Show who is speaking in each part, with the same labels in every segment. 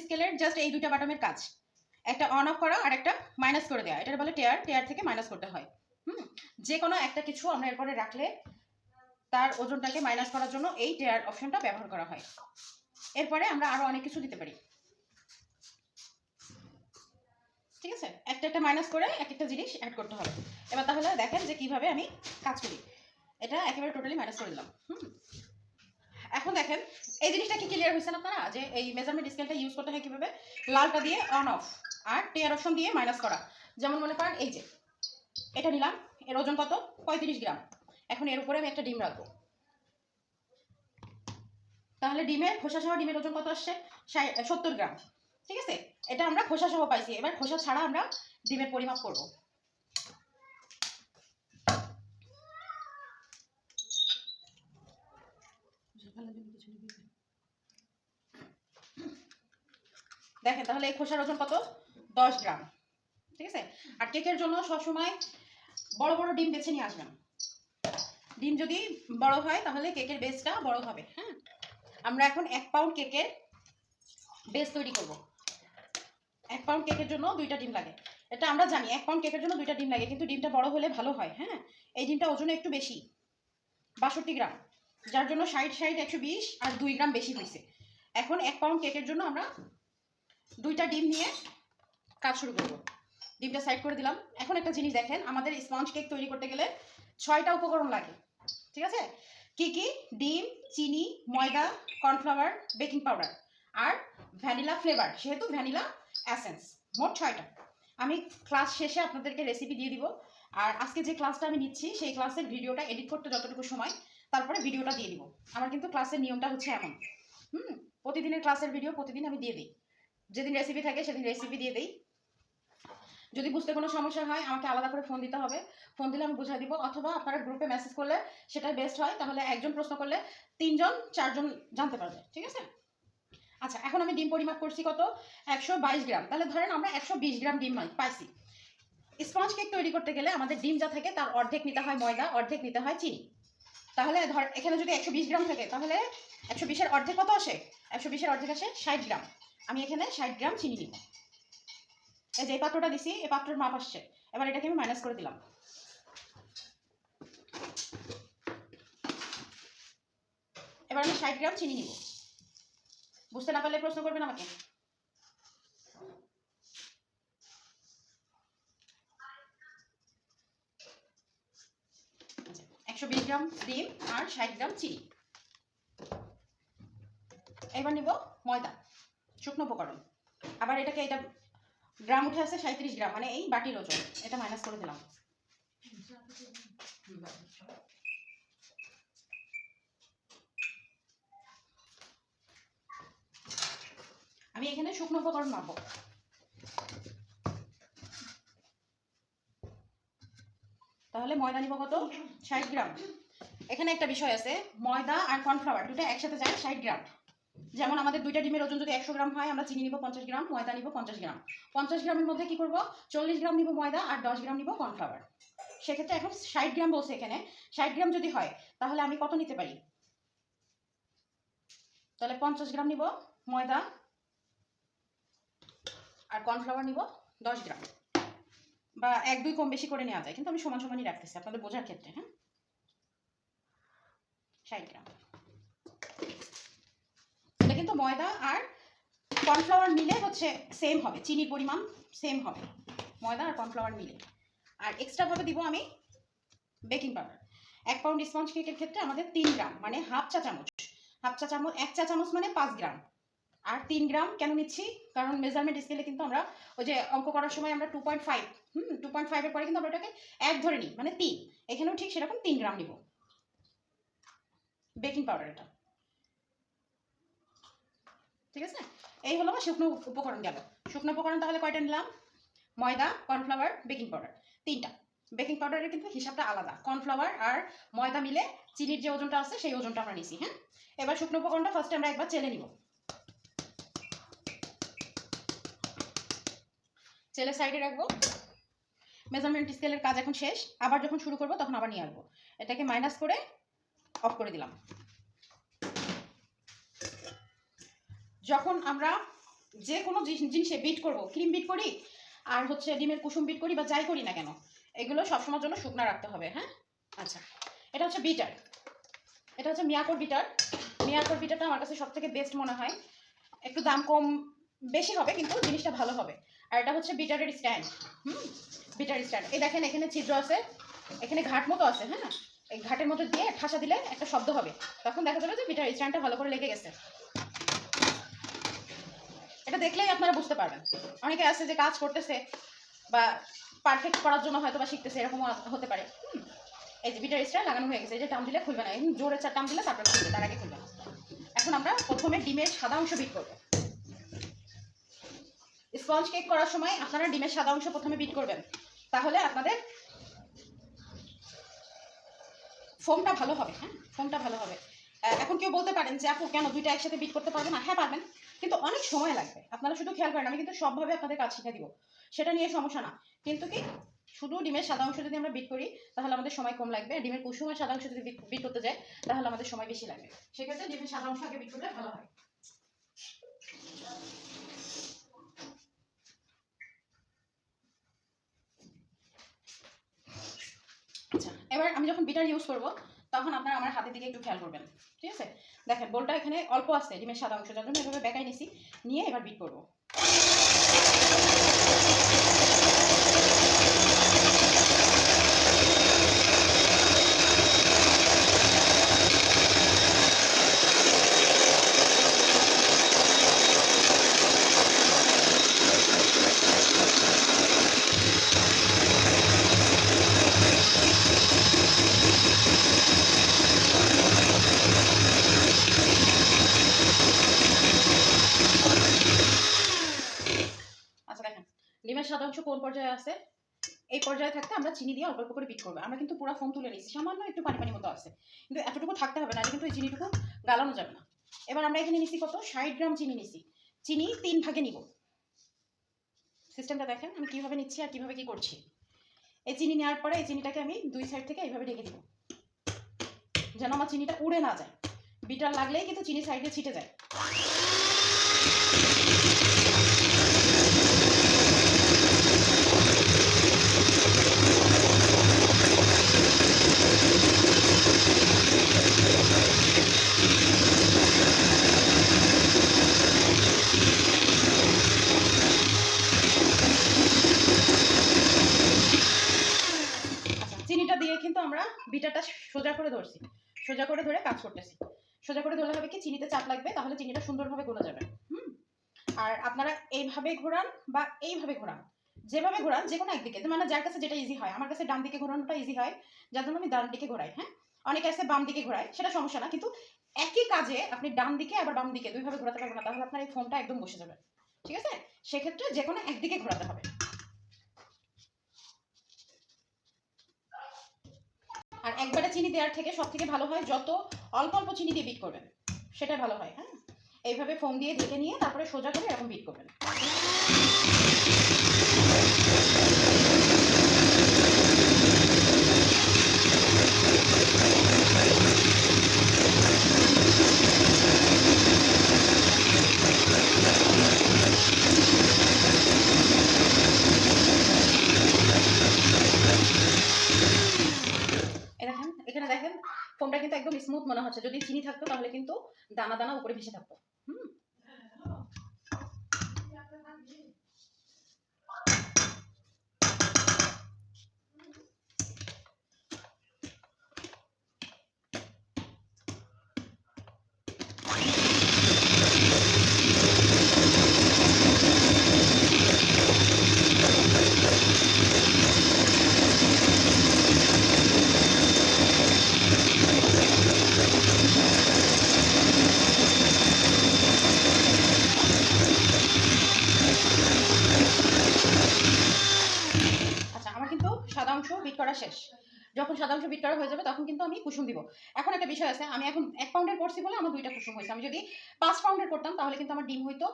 Speaker 1: স্কেলের জাস্ট এই দুইটা বাটমের কাজ। একটা অন অফ করা আর একটা মাইনাস করে দেওয়া এটা বলে টেয়ার টেয়ার থেকে মাইনাস করতে হয়। হুম? যে কোনো একটা কিছু আমরা এরপরে রাখলে তার ওজনটাকে মাইনাস করার জন্য এই টেয়ার অপশনটা ব্যবহার করা হয়। এরপরে আমরা আরও অনেক কিছু দিতে পারি। ঠিক আছে? একটা একটা মাইনাস করে এক একটা জিনিস অ্যাড করতে হবে। এবার তাহলে দেখেন যে কীভাবে আমি কাজ করি। এটা একেবারে টোটালি মাইনাস করে দিলাম। হুম? এখন দেখেন, এই জিনিসটা কি ক্লিয়ার হয়েছে আপনারা? যে এই মেজারমেন্ট স্কেলটা ইউজ করতে হয় কীভাবে? লালটা দিয়ে অন অফ আর টেয়ার অপশন দিয়ে মাইনাস করা। যেমন মনে করেন, এই যে, এটা নিলাম, এর ওজন কত? পঁয়ত্রিশ গ্রাম। এখন এর উপরে আমি একটা ডিম রাখব। তাহলে ডিমের খোসা সহ ডিমের ওজন কত আসছে? সত্তর গ্রাম। ঠিক আছে? এটা আমরা খোসা সহ পাইছি। এবার খোসা ছাড়া আমরা ডিমের পরিমাপ করব। দেখেন, তাহলে এই খোসার ওজন কত? দশ গ্রাম। ঠিক আছে? আর কেকের জন্য সবসময় বড় বড় ডিম বেছে নিয়ে আসবেন। ডিম যদি বড় হয়, তাহলে কেকের বেসটা বড় হবে হ্যাঁ? আমরা এখন এক পাউন্ড কেকের বেস তৈরি করব। এক পাউন্ড কেকের জন্য দুইটা ডিম লাগে। এটা আমরা জানি, এক পাউন্ড কেকের জন্য দুইটা ডিম লাগে, কিন্তু ডিমটা বড় হলে ভালো হয় হ্যাঁ? এই ডিমটা ওজনে একটু বেশি, বাষট্টি গ্রাম। যার জন্য ষাট ষাট, একশো বিশ আর দুই গ্রাম বেশি হয়েছে। এখন এক পাউন্ড কেকের জন্য আমরা দুইটা ডিম নিয়ে কাজ শুরু করব। ডিমটা সাইড করে দিলাম। এখন একটা জিনিস দেখেন, আমাদের স্পঞ্জ কেক তৈরি করতে গেলে ছয়টা উপকরণ লাগে। ঠিক আছে? কি কি? ডিম, চিনি, ময়দা, কর্নফ্লাওয়ার, বেকিং পাউডার আর ভ্যানিলা ফ্লেভার সেহেতু ভ্যানিলা অ্যাসেন্স মোট ছয়টা। আমি ক্লাস শেষে আপনাদেরকে রেসিপি দিয়ে দিব। আর আজকে যে ক্লাসটা আমি নিচ্ছি, সেই ক্লাসের ভিডিওটা এডিট করতে যতটুকু সময় তারপরে ভিডিওটা দিয়ে দিব। আমার কিন্তু ক্লাসের নিয়মটা হচ্ছে এমন। হুম? প্রতিদিনের ক্লাসের ভিডিও প্রতিদিন আমি দিয়ে দিই। যেদিন রেসিপি থাকে সেদিন রেসিপি দিয়ে দিই। যদি বুঝতে কোনো সমস্যা হয়, আমাকে আলাদা করে ফোন দিতে হবে। ফোন দিলে আমি বুঝাই দিব। অথবা আপনারা গ্রুপে মেসেজ করলে সেটাই বেস্ট হয়। তাহলে একজন প্রশ্ন করলে তিনজন, চারজন জানতে পারবে। ঠিক আছে? আচ্ছা এখন আমি ডিম পরিমাপ করছি কত? একশো বাইশ গ্রাম। তাহলে ধরেন আমরা একশো বিশ গ্রাম ডিম পাই- পাইছি। স্পঞ্জ কেক তৈরি করতে গেলে আমাদের ডিম যা থাকে তার অর্ধেক নিতে হয় ময়দা, অর্ধেক নিতে হয় চিনি। তাহলে ধর, এখানে যদি একশো বিশ গ্রাম থাকে, তাহলে একশো বিশের অর্ধেক কত আসে? একশো বিশের অর্ধেক আসে ষাট গ্রাম। আমি এখানে ষাট গ্রাম চিনি নিব এই যে এই পাত্রটা দিছি, এই পাত্রের মাপ আসছে। এবার এটাকে আমি মাইনাস করে দিলাম। এবার আমি ষাট গ্রাম চিনি নিব। বুঝতে না পারলে প্রশ্ন করবেন আমাকে। একশো বিশ গ্রাম ডিম আর ষাট গ্রাম চিনি। এবার নিব ময়দা, শুকনো উপকরণ। আবার এটাকে এটা গ্রাম উঠে আসছে সাঁত্রিশ গ্রাম মানে এই বাটির ওজন, এটা মাইনাস করে দিলাম। আমি এখানে শুকনো উপকরণ মাপবো। তাহলে ময়দা নিব কত? ষাট গ্রাম। এখানে একটা বিষয় আছে, ময়দা আর কর্নফ্লাওয়ার দুটো একসাথে যায় ষাট গ্রাম। যেমন আমাদের দুইটা ডিমের ওজন যদি একশো গ্রাম হয়, আমরা চিনি নিব পঞ্চাশ গ্রাম, ময়দা নিব পঞ্চাশ গ্রাম। পঞ্চাশ গ্রামের মধ্যে কি করব? চল্লিশ গ্রাম নিব ময়দা আর দশ গ্রাম নিব কর্নফ্লাওয়ার। সেক্ষেত্রে এখন ষাট গ্রাম বলছে এখানে। ষাট গ্রাম যদি হয়, তাহলে আমি কত নিতে পারি? তাহলে পঞ্চাশ গ্রাম নিব ময়দা আর কর্নফ্লাওয়ার নিব দশ গ্রাম। বা এক, দুই কম বেশি করে নেওয়া যায়, কিন্তু আমি সমান সমানই রাখতেছি, আপনাদের বোঝার ক্ষেত্রে হ্যাঁ? ষাট গ্রাম। এটা কিন্তু ময়দা আর কর্নফ্লাওয়ার মিলে হচ্ছে সেম হবে, চিনির পরিমাণ সেম হবে, ময়দা আর কর্নফ্লাওয়ার মিলে। আর এক্সট্রাভাবে দিব আমি বেকিং পাউডার এক পাউন্ড স্পঞ্জ কেকের ক্ষেত্রে আমাদের তিন গ্রাম মানে হাফ চা চামচ হাফ চা চামচ এক চা চামচ মানে পাঁচ গ্রাম। আর তিন গ্রাম কেন নিচ্ছি? কারণ মেজারমেন্ট স্কেলে কিন্তু আমরা ওই যে অঙ্ক করার সময় আমরা two point five hmm two point ফাইভের পরে কিন্তু আমরা ওটাকে এক ধরে নিই মানে তিন। এখানেও ঠিক সেরকম তিন গ্রাম নিব। বেকিং পাউডার এটা। ঠিক আছে? এই হলো আমার শুকনো উপকরণ গেল। শুকনো উপকরণ তাহলে কয়টা নিলাম? ময়দা কর্নফ্লাওয়ার বেকিং পাউডার তিনটা। বেকিং পাউডারের কিন্তু হিসাবটা আলাদা। কর্নফ্লাওয়ার আর ময়দা মিলে চিনির যে ওজনটা আছে, সেই ওজনটা আমরা নিছি হ্যাঁ? এবার শুকনো উপকরণটা ফার্স্টে আমরা একবার চেলে নিব। চেলে সাইডে রাখব। মেজারমেন্ট স্কেলের কাজ এখন শেষ। আবার যখন শুরু করব, তখন আবার নিয়ে আসব। এটাকে মাইনাস করে অফ করে দিলাম। যখন আমরা যে কোনো জিনিস- বিট করব ক্রিম বিট করি, আর হচ্ছে ডিমের কুসুম বিট করি বা যাই করি না কেন, এগুলো সবসময়ের জন্য শুকনো রাখতে হবে হ্যাঁ? আচ্ছা এটা হচ্ছে বিটার এটা হচ্ছে মিয়াকোর বিটার মিয়াকোর বিটারটা আমার কাছে সব থেকে বেস্ট মনে হয়। একটু দাম কম, বেশি হবে, কিন্তু জিনিসটা ভালো হবে। আর এটা হচ্ছে বিটারের স্ট্যান্ড। হুম? Beater stand. এই দেখেন, এখানে ছিদ্র আছে, এখানে ঘাট মতো আছে হ্যাঁ? এই ঘাটের মধ্যে দিয়ে ঠাসা দিলে একটা শব্দ হবে। তখন দেখা যাবে যে বিটার স্ট্যান্ডটা ভালো করে লেগে গেছে। এটা দেখলেই আপনারা বুঝতে পারবেন। অনেকে আছে যে কাজ করতেছে বা পারফেক্ট করার জন্য হয়তো বা শিখতেছে, এরকমও হতে পারে। এই যে বিটার স্ট্যান্ড লাগানো হয়ে গেছে, এই যে টাম দিলে খুলবে না। জোরে চার টাম দিলে তারপরে খুলবে, তার আগে খুলবে না। এখন আমরা প্রথমে ডিমের সাদা অংশ বিট করব। স্পঞ্জ কেক করার সময় আপনারা ডিমের সাদা অংশ প্রথমে বিট করবেন। তাহলে আপনাদের ফোমটা ভালো হবে হ্যাঁ? ফোমটা ভালো হবে। এখন কেউ বলতে পারেন যে, আপু, কেন দুইটা একসাথে বিট করতে পারবেন না? হ্যাঁ পারবেন। কিন্তু অনেক সময় লাগবে। আপনারা শুধু খেয়াল করেন, আমি কিন্তু সবভাবে আপনাদের কাজ শিখে দিব। সেটা নিয়ে সমস্যা না। কিন্তু কি, শুধু ডিমের সাদা অংশ যদি আমরা বিট করি, তাহলে আমাদের সময় কম লাগবে। ডিমের কুসুমের সাদা অংশ যদি বিট করতে যাই, তাহলে আমাদের সময় বেশি লাগবে। সেক্ষেত্রে ডিমের সাদা অংশ আগে বিট করলে ভালো হয়। এবার আমি যখন বিটার ইউজ করব, তখন আপনার আমার হাতের দিকে একটু খেয়াল করবেন, ঠিক আছে? দেখেন বোলটা এখানে অল্প আছে ডিমের সাদা অংশ যার জন্য, এভাবে বেকাই নিয়ে এবার বিট করব আচ্ছা দেখেন ডিমের সাদা অংশ কোন পর্যায়ে আছে এই পর্যায়ে থাকতে আমরা চিনি দিয়ে অল্প অল্প করে বিট করব। আমরা কিন্তু পুরো ফোম তুলে নিচ্ছি সামান্য একটু পানি পানি মতো আছে। কিন্তু এতটুকু থাকতে হবে না কিন্তু এই চিনিটুকু গালানো যাবে না। এবার আমরা এখানে নিচ্ছি কত? ষাট গ্রাম চিনি নিচ্ছি চিনি তিন ভাগে নিব। সিস্টেমটা দেখেন, আমি কীভাবে নিচ্ছি আর কীভাবে কি করছি। এই চিনি নেওয়ার পরে এই চিনিটাকে আমি দুই সাইড থেকে এইভাবে ঢেকে দিব। যেন আমার চিনিটা উড়ে না যায়। বিটার লাগলেই কিন্তু চিনি সাইডে ছিটে যায় আচ্ছা চিনিটা দিয়ে কিন্তু আমরা বিটারটা সোজা করে ধরছি। সোজা করে ধরে কাজ করতেছি। সোজা করে ধরলে হবে কি? চিনিতে চাপ লাগবে, তাহলে চিনিটা সুন্দরভাবে গলে যাবে। হুম? আর আপনারা এইভাবে ঘোরান বা এইভাবে ঘোরান। যেভাবে ঘোরান, যে কোনো একদিকে। মানে যার কাছে যেটা ইজি হয়, আমার কাছে ডান দিকে ঘোরানোটা ইজি হয়, যার জন্য আমি ডান দিকে ঘোরাই হ্যাঁ? অনেকে আছে বাম দিকে ঘোরায়, সেটা সমস্যা না। কিন্তু একই কাজে আপনি ডান দিকে আবার বাম দিকে দুইভাবে ঘোরাতে পারবেন না, তাহলে আপনার এই ফোনটা একদম বসে যাবে। ঠিক আছে? সেক্ষেত্রে যে কোনো একদিকে ঘোরাতে হবে। আর একবারে চিনি দেওয়ার থেকে সব থেকে ভালো হয় যত অল্প অল্প চিনি দিয়ে বিট করবেন, সেটাই ভালো হয় হ্যাঁ? এইভাবে ফোম দিয়ে ঢেকে নিয়ে তারপরে সোজা করে এরকম বিট করবেন এই দেখেন এখানে দেখেন ফোমটা কিন্তু একদম স্মুথ মনে হচ্ছে যদি চিনি থাকতো তাহলে কিন্তু দানা দানা উপরে ভেসে থাকতো। অংশ বিট করা শেষ। যখন অংশ বিট করা হয়ে যাবে, তখন কিন্তু আমি কুসুম দিব। এখন একটা বিষয় আছে, আমি এখন এক পাউন্ডের করছি বলে আমার দুইটা কুসুম হয়েছে। আমি যদি পাঁচ পাউন্ডের করতাম, তাহলে কিন্তু আমার ডিম হইতো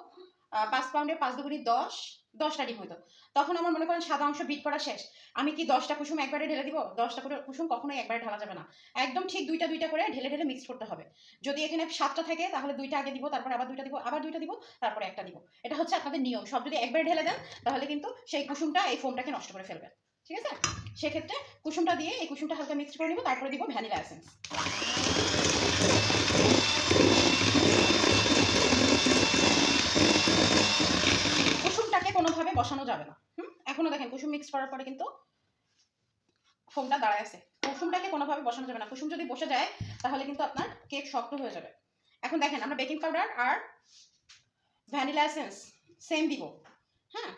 Speaker 1: পাঁচ পাউন্ডের পাঁচ দুগুনি দশ, দশটা ডিম হইতো। তখন আমার মনে করেন অংশ বিট করা শেষ। আমি কি দশটা কুসুম একবারে ঢেলে দিব? দশটা করে কুসুম কখনোই একবারে ঢালা যাবে না। একদম ঠিক দুইটা দুইটা করে ঢেলে ঢেলে মিক্স করতে হবে। যদি এখানে সাতটা থাকে, তাহলে দুইটা আগে দিব, তারপর আবার দুইটা দিব, আবার দুইটা দিব, তারপরে একটা দিব। এটা হচ্ছে আপনাদের নিয়ম। সব যদি একবারে ঢেলে দেন, তাহলে কিন্তু সেই কুসুমটা এই ফোমটাকে নষ্ট করে ফেলবে ঠিক আছে? সেক্ষেত্রে কুসুমটা দিয়ে এই কুসুমটা হালকা মিক্স করে নিব, তারপরে দিব ভ্যানিলা এসেন্স কুসুমটাকে কোনোভাবে বসানো যাবে না, হুম? এখনও দেখেন, কুসুম মিক্স করার পরে কিন্তু ফোমটা দাঁড়ায় আছে। কুসুমটাকে কোনোভাবে বসানো যাবে না। কুসুম যদি বসে যায়, তাহলে কিন্তু আপনার কেক শক্ত হয়ে যাবে। এখন দেখেন, আমরা বেকিং পাউডার আর ভ্যানিলা এসেন্স সেম দিব হ্যাঁ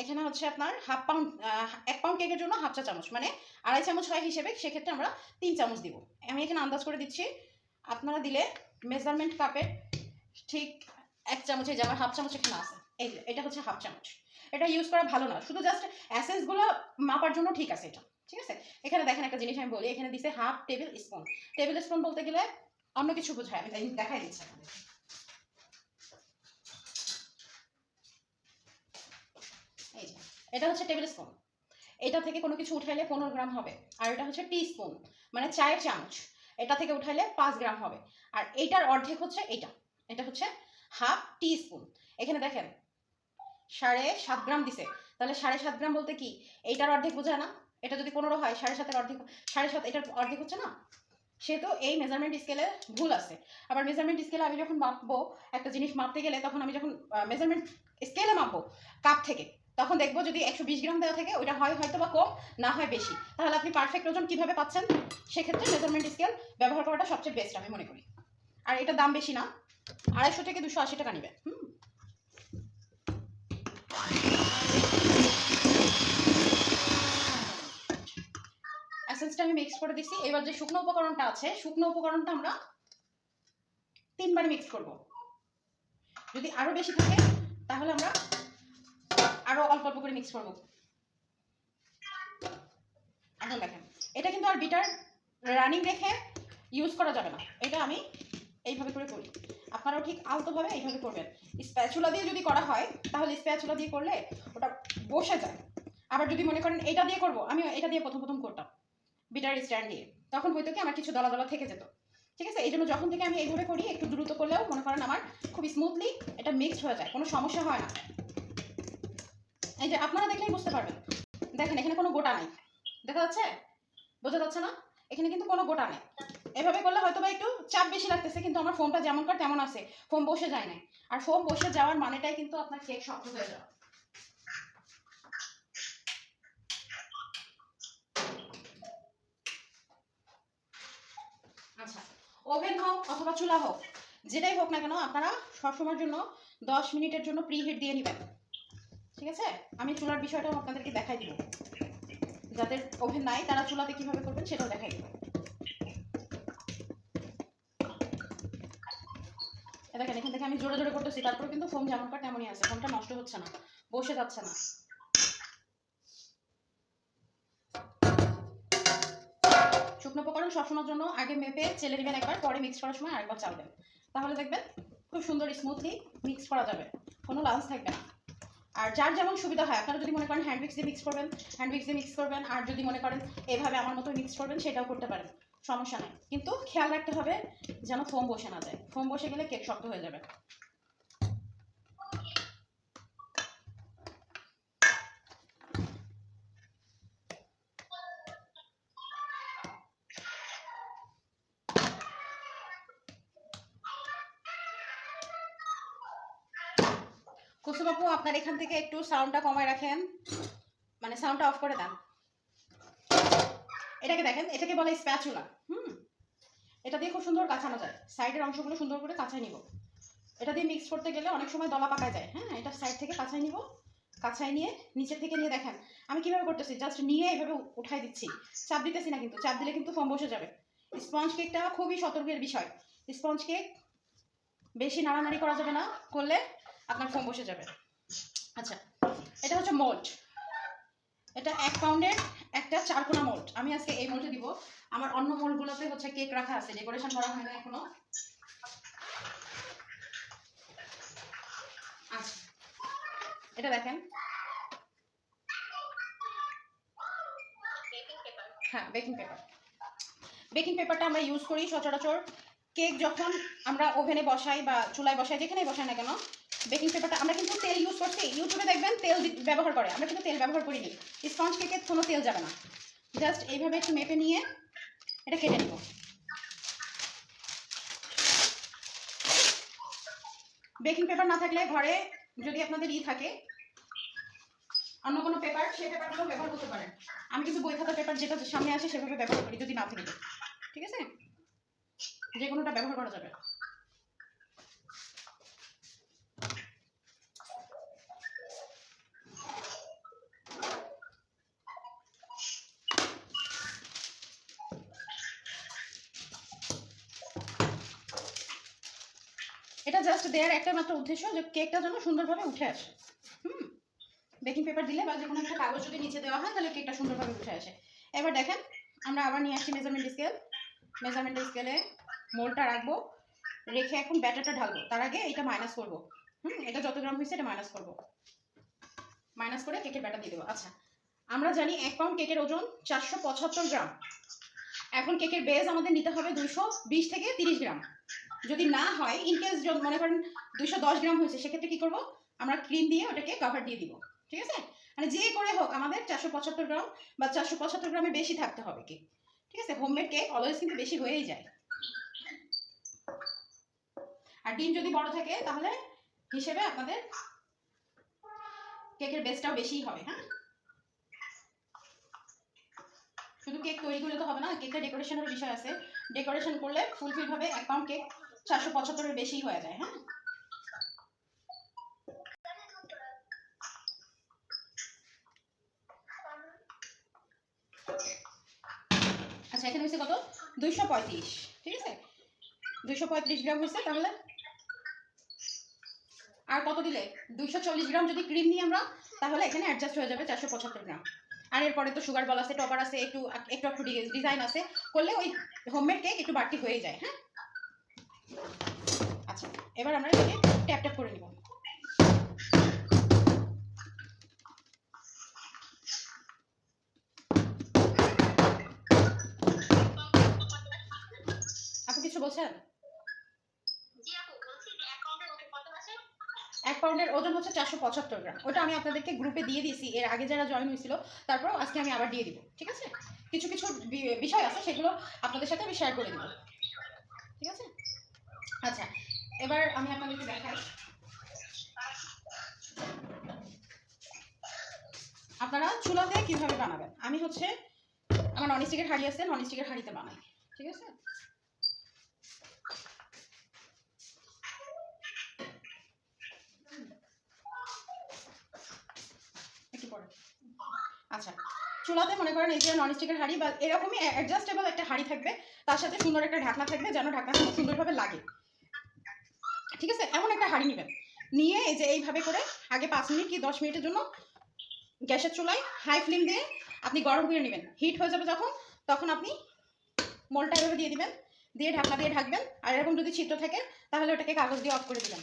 Speaker 1: এখানে হচ্ছে আপনার হাফ পাউন্ড এক পাউন্ড কেকের জন্য হাফ চা চামচ মানে আড়াই চামচ হয় হিসেবে, সেক্ষেত্রে আমরা তিন চামচ দিব। আমি এখানে আন্দাজ করে দিচ্ছি, আপনারা দিলে মেজারমেন্ট কাপের ঠিক এক চামচ, এই যে আমার হাফ চামচ এখানে আছে, এই যে, এটা হচ্ছে হাফ চামচ। এটা ইউজ করা ভালো না, শুধু জাস্ট অ্যাসেন্সগুলো মাপার জন্য ঠিক আছে এটা, ঠিক আছে? এখানে দেখেন একটা জিনিস আমি বলি, এখানে দিছে half tablespoon tablespoon বলতে গেলে অন্য কিছু বোঝায়, আমি দেখাই দিচ্ছি আপনাদের। এই যে এটা হচ্ছে টেবিল স্পুন এটা থেকে কোনো কিছু উঠাইলে পনেরো গ্রাম হবে। আর এটা হচ্ছে টি স্পুন মানে চায়ের চামচ। এটা থেকে উঠাইলে পাঁচ গ্রাম হবে। আর এইটার অর্ধেক হচ্ছে এটা। এটা হচ্ছে হাফ টি স্পুন এখানে দেখেন, সাড়ে সাত গ্রাম দিছে। তাহলে সাড়ে সাত গ্রাম বলতে কি? এইটার অর্ধেক বোঝায় না। এটা যদি পনেরো হয়, সাড়ে সাতের অর্ধেক, সাড়ে সাত এটার অর্ধেক হচ্ছে না? সেহেতু এই মেজারমেন্ট স্কেলে ভুল আছে। আবার মেজারমেন্ট স্কেলে আমি যখন মাপবো, একটা জিনিস মাপতে গেলে তখন আমি যখন মেজারমেন্ট স্কেলে মাপবো, কাপ থেকে তখন দেখব যদি একশো বিশ গ্রাম দেওয়া থাকে ওটা হয় হয়তো বা কম, না হয় বেশি। তাহলে আপনি পারফেক্ট ওজন কীভাবে পাচ্ছেন? সেক্ষেত্রে মেজারমেন্ট স্কেল ব্যবহার করাটা সবচেয়ে বেস্ট আমি মনে করি। আর এটা দাম বেশি না, আড়াইশো থেকে দুশো আশি টাকা নেবে। হুম। এসেন্সটা আমি মিক্স করে দিচ্ছি এবার যে শুকনো উপকরণটা আছে, শুকনো উপকরণটা আমরা তিনবার মিক্স করব। যদি আরও বেশি থাকে, তাহলে আমরা আরও অল্প অল্প করে মিক্স করব। এখন দেখেন, এটা কিন্তু আর বিটার রানিং রেখে ইউজ করা যাবে না। এটা আমি এইভাবে করে করি। আপনারাও ঠিক আলতোভাবে এইভাবে করবেন। স্প্যাচুলা দিয়ে যদি করা হয়, তাহলে স্প্যাচুলা দিয়ে করলে ওটা বসে যায়। আবার যদি মনে করেন এটা দিয়ে করব আমি এটা দিয়ে প্রথম প্রথম করতাম বিটার স্ট্যান্ড দিয়ে। তখন হয়তো কি, আমার কিছু দলা দলা থেকে যেত। ঠিক আছে? এই জন্য যখন থেকে আমি এইভাবে করি, একটু দ্রুত করলেও মনে করেন আমার খুব স্মুথলি এটা মিক্সড হয়ে যায়, কোনো সমস্যা হয় না। এই যে আপনারা দেখলেই বুঝতে পারবেন। দেখেন, এখানে কোনো গোটা নাই। দেখা যাচ্ছে? বোঝা যাচ্ছে না? এখানে কিন্তু কোনো গোটা নেই। এভাবে করলে হয়তো বা একটু চাপ বেশি লাগতেছে, কিন্তু আমার ফোমটা যেমনকার তেমন আছে। ফোম বসে যায় না আর ফোম বসে যাওয়ার মানেটাই কিন্তু আপনার কেক শক্ত হয়ে যাওয়া। আচ্ছা ওভেন হোক অথবা চুলা হোক, যেটাই হোক না কেন, আপনারা সবসময়ের জন্য দশ মিনিটের জন্য প্রি হিট দিয়ে নেবেন। ঠিক আছে? আমি চুলার বিষয়টাও আপনাদেরকে দেখাই দিব। যাদের ওভেন নাই, তারা চুলাতে কীভাবে করবেন সেটাও দেখাই দিব। দেখেন, এখান থেকে আমি জোরে জোরে করতেছি, তারপরে কিন্তু ফোম যেমনকার তেমনই আছে, ফোনটা নষ্ট হচ্ছে না, বসে যাচ্ছে না। শুকনো উপকরণ সবসময়ের জন্য আগে মেপে চেলে নেবেন একবার, পরে মিক্স করার সময় আরেকবার চালবেন তাহলে দেখবেন খুব সুন্দর স্মুথলি মিক্স করা যাবে, কোনো লাঞ্চ থাকবে না। আর যার যেমন সুবিধা হয়, আপনারা যদি মনে করেন হ্যান্ড মিক্স দিয়ে মিক্স করবেন হ্যান্ড মিক্স দিয়ে মিক্স করবেন, আর যদি মনে করেন এভাবে আমার মতো মিক্স করবেন, সেটাও করতে পারেন, সমস্যা নাই। কিন্তু খেয়াল রাখতে হবে যেন ফোম বসে না যায়। ফোম বসে গেলে কেক শক্ত হয়ে যাবে। কুসুম আপু আপনার এখান থেকে একটু সাউন্ডটা কমায় রাখেন। মানে সাউন্ডটা অফ করে দেন। এটাকে দেখেন, এটাকে বলে স্প্যাচুলা হুম? এটা দিয়ে খুব সুন্দর কাঁচানো যায়। সাইডের অংশগুলো সুন্দর করে কাঁচাই নিব। এটা দিয়ে মিক্স করতে গেলে অনেক সময় দলা পাকা যায়। হ্যাঁ এটা সাইড থেকে কাঁচাই নিব। কাঁচাই নিয়ে নিচের থেকে নিয়ে দেখেন। আমি কীভাবে করতেছি? জাস্ট নিয়ে এভাবে উঠাই দিচ্ছি। চাপ দিতেছি না কিন্তু, চাপ দিলে কিন্তু ফোম বসে যাবে। স্পঞ্জ কেকটা খুবই সতর্কের বিষয়। স্পঞ্জ কেক বেশি নাড়ানাড়ি করা যাবে না। করলে আপনার ফোন বসে যাবে। আচ্ছা এটা হচ্ছে মোল্ড এটা এক পাউন্ডের একটা চারকোনা মোল্ড আমি আজকে এই মোল্ডে দিব। আমার অন্য মোল্ডগুলোতে হচ্ছে কেক রাখা আছে। ডেকোরেশন করা হয় না এখনও। আচ্ছা এটা দেখেন। হ্যাঁ বেকিং পেপার বেকিং পেপারটা আমরা ইউজ করি সচরাচর। কেক যখন আমরা ওভেনে বসাই বা চুলায় বসাই যেখানেই বসাই না কেন বেকিং পেপারটা আমরা কিন্তু তেল ইউজ করছি। ইউটিউবে দেখবেন তেল ব্যবহার করে। আমরা কিন্তু তেল ব্যবহার করিনি। স্পঞ্জ কেকে কোনো তেল যাবে না। জাস্ট এইভাবে একটু মেপে নিয়ে এটা কেটে নিব। বেকিং পেপার না থাকলে ঘরে যদি আপনাদের ই থাকে, অন্য কোনো পেপার সেই পেপারগুলো ব্যবহার করতে পারেন। আমি কিন্তু বই খাতা পেপার যেটা সামনে আসে সেভাবে ব্যবহার করি, যদি না থাকে। ঠিক আছে? যে কোনোটা ব্যবহার করা যাবে। এটা জাস্ট দেওয়ার একটা মাত্র উদ্দেশ্য যে কেকটা যেন সুন্দরভাবে উঠে আসে। হুম? বেকিং পেপার দিলে বা যে কোনো একটা কাগজ যদি নিচে দেওয়া হয় তাহলে কেকটা সুন্দরভাবে উঠে আসে। এবার দেখেন, আমরা আবার নিয়ে আসছি মেজারমেন্ট স্কেল মেজারমেন্ট স্কেলে মোলটা রাখব, রেখে এখন ব্যাটারটা ঢালবো। তার আগে এটা মাইনাস করব। হুম? এটা যত গ্রাম হয়েছে এটা মাইনাস করব। মাইনাস করে কেকের ব্যাটার দিয়ে দেবো। আচ্ছা আমরা জানি এক পাউন্ড কেকের ওজন চারশো পঁচাত্তর গ্রাম এখন কেকের বেজ আমাদের নিতে হবে দুইশো বিশ থেকে তিরিশ গ্রাম যদি না হয় ইনকেস মনে করেন দুইশো দশ গ্রাম হয়েছে, সেক্ষেত্রে কি করব? আমরা ক্রিম দিয়ে ওটাকে কভার দিয়ে দিব, ঠিক আছে? মানে যে করে হোক, আমাদের চারশো পঁচাত্তর গ্রাম বা চারশো পঁচাত্তর গ্রামের বেশি থাকতে হবে কেক ঠিক আছে? হোমমেড কেক অলওয়েজ কিন্তু বেশি হয়েই যায়। আর ডিম যদি বড় থাকে, তাহলে হিসেবে আপনাদের কেকের বেসটাও বেশিই হবে হ্যাঁ? শুধু কেক তৈরি করলে তো হবে না কেকটা ডেকোরেশনের বিষয় আছে। ডেকোরেশন করলে ফুলফিল ভাবে এক পাউন্ড কেক চারশো পঁচাত্তরের বেশি হয়ে যায় হ্যাঁ? আচ্ছা এখানে হয়েছে কত? দুইশো পঁয়ত্রিশ, ঠিক আছে? দুইশো পঁয়ত্রিশ গ্রাম হয়েছে তাহলে? আর কত দিলে? দুইশো চল্লিশ গ্রাম যদি ক্রিম নিই আমরা, তাহলে এখানে অ্যাডজাস্ট হয়ে যাবে চারশো পঁচাত্তর গ্রাম। আর এরপরে তো সুগার বল আছে টপার আছে, একটু একটু একটু ডিজাইন আছে, করলে ওই হোমমেড কেক একটু বাড়তি হয়ে যায় হ্যাঁ? এবার আমরা এটাকে ট্যাপ ট্যাপ করে নিব। আপনি কিছু বলছেন?
Speaker 2: আপু
Speaker 1: এক পাউন্ডের ওজন হচ্ছে চারশো পঁচাত্তর গ্রাম। ওটা আমি আপনাদেরকে গ্রুপে দিয়ে দিয়েছি। এর আগে যারা জয়েন হয়েছিল তারপর আজকে আমি আবার দিয়ে দিব ঠিক আছে? কিছু কিছু বিষয় আছে সেগুলো আপনাদের সাথে আমি শেয়ার করে দিব। ঠিক আছে? আচ্ছা এবার আমি আপনাদেরকে দেখাই। আপনারা চুলাতে কীভাবে বানাবেন? আমি হচ্ছে আমার ননস্টিকের হাঁড়ি আছে ননস্টিকের হাঁড়িতে বানাই, ঠিক আছে? আচ্ছা চুলাতে মনে করেন এই যে ননস্টিকের হাঁড়ি বা এরকমই অ্যাডজাস্টেবল একটা হাঁড়ি থাকবে, তার সাথে সুন্দর একটা ঢাকনা থাকবে যেন ঢাকনা খুব সুন্দরভাবে লাগে। ঠিক আছে? এমন একটা হাঁড়ি নেবেন। নিয়ে এই যে এইভাবে করে আগে পাঁচ মিনিট কি দশ মিনিটের জন্য গ্যাসের চুলায় হাই ফ্লেম দিয়ে আপনি গরম করে নেবেন। হিট হয়ে যাবে যখন, তখন আপনি মোলটা এভাবে দিয়ে দিবেন, দিয়ে ঢাকনা দিয়ে ঢাকবেন। আর এরকম যদি ছিদ্র থাকে, তাহলে ওটাকে কাগজ দিয়ে অফ করে দিবেন।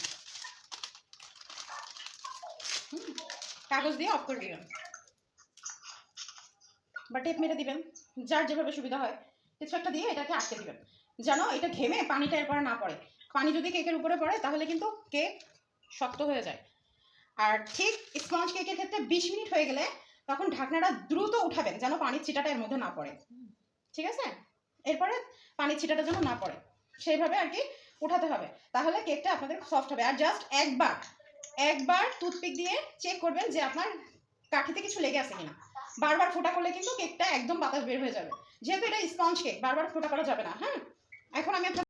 Speaker 1: কাগজ দিয়ে অফ করে দিবেন। বা টেপ মেরে দিবেন, যার যেভাবে সুবিধা হয়। কিছু একটা দিয়ে এটাকে আটকে দিবেন। যেন এটা ঘেমে পানিটা এরপরে না পড়ে। পানি যদি কেকের উপরে পড়ে, তাহলে কিন্তু কেক শক্ত হয়ে যায়। আর ঠিক স্পঞ্জ কেকের ক্ষেত্রে বিশ মিনিট হয়ে গেলে তখন ঢাকনাটা দ্রুত উঠাবেন, যেন পানির ছিটাটা এর মধ্যে না পড়ে। ঠিক আছে? এরপরে পানির ছিটাটা যেন না পড়ে। সেইভাবে আর কি উঠাতে হবে। তাহলে কেকটা আপনাদের সফট হবে। আর জাস্ট একবার একবার টুথপিক দিয়ে চেক করবেন যে আপনার কাঠিতে কিছু লেগে আছে কিনা। বারবার ফোটা করলে কিন্তু কেকটা একদম বাতাস বের হয়ে যাবে। যেহেতু এটা স্পঞ্জ কেক বারবার ফোটা করা যাবে না হ্যাঁ? এখন আমি